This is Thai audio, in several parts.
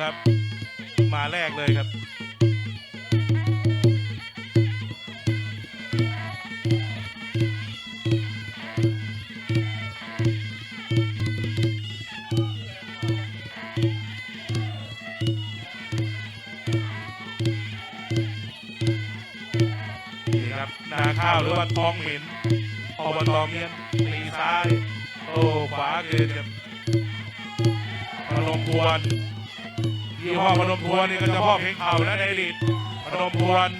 ครับ มาแรกเลยครับนี่ครับนาข้าวหรือว่าทองหมินอบตเมียนตีซ้ายโอ้ขวาเกินครับพนมพวน ยี่ห้อพนมพวนนี่ก็จะพ่อเพลงเข่าและในลิตพนมพวน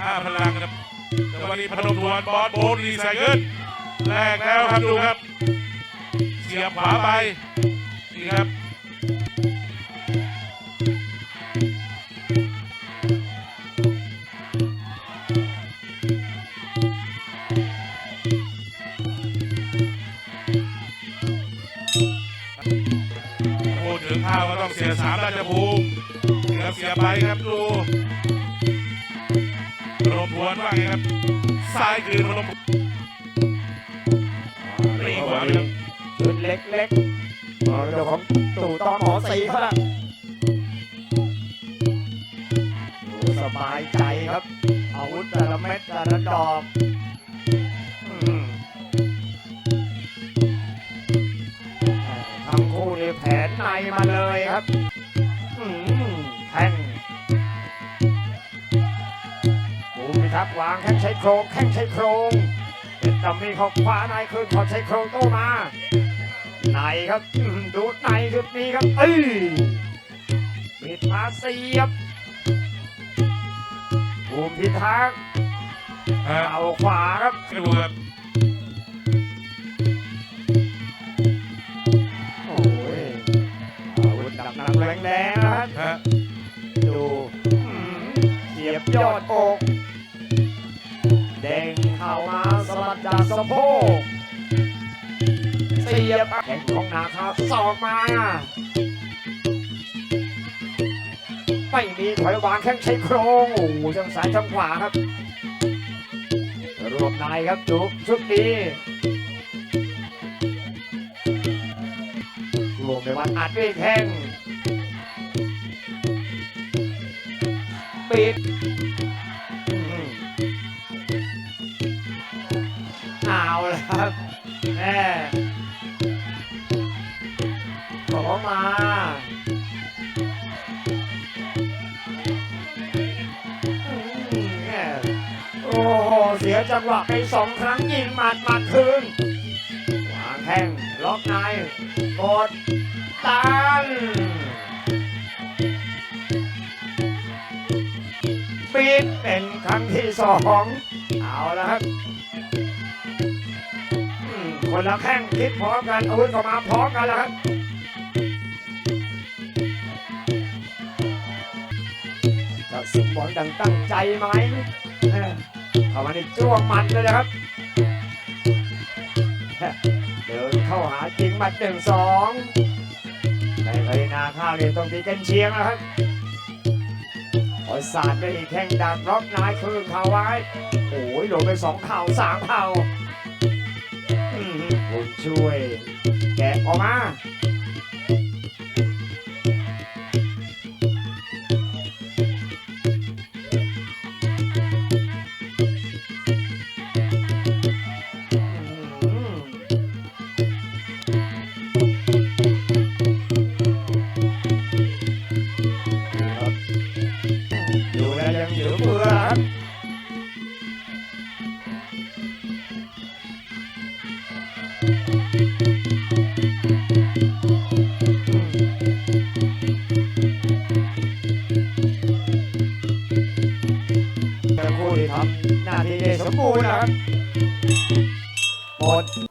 ห้าพลังครับแต่วันนี้พนมพวนบอสโบนรีไซเคิลแรกแล้วครับดูครับ เสียบขวาไปนี่ครับ ข้าวก็ต้องเสียสามราชภูมิเสียเสียไปครับดูพนมพวนว่าไงครับซ้ายคืนพนมพวนนี่ขวาครับชุดเล็กๆมรดกของตู่ตอนหมอสีเขาละสบายใจครับอาวุธแต่ละเม็ดแต่ละดอก ในมาเลยครับอืมแข้งภูมิทักษ์วางแข้งใช้โครงแข้งใช้โครงเป็นตำมีของขวาในคืนขอใช้โครงโต้มาในครับอื้อหือดูในจุดนี้ครับเอ้ยปิดมาเสียบภูมิพิทักษ์ฮะเอาขวาครับดูครับ บยอดอก เด้งเข้ามาสลัดจากสะโพกเสียบแข่งของนาคาสอกมา ไม่มีถอยวางแข้งใช้โครงโอ้โหจังซ้ายจังขวาครับ รวบในครับจุกชุดนี้รวมในวันอัดด้วยแข้ง อืมเอาแล้วครับแม่ขอมาอืมโอ้โห เสียจังหวะไปสองครั้งยิงหมัดหมัดคืนวางแข้งล็อกในกดตัน ปิดเป็นครั้งที่สองเอาล้วครับคนละแข้งคิดพร้อมกันอาวุธก็มาพร้อมกันแล้วครับจะสมหวังดังตั้งใจไหมเอ้อเอามาในจ้วงมันเลยนะครับเดินเข้าหาจริงมัดหนึ่งสองในเลยนาข้าวเนี่ยต้องตีกันเชียงนะครับ พอสาดไปอีกแข้งดักล็อกนายคืนเขาไว้โอ้ยลงไปสองเข่าสามเข่าอืมผมช่วย แกะออกมา ทำหน้าที่ได้สมบูรณ์นะครับหมด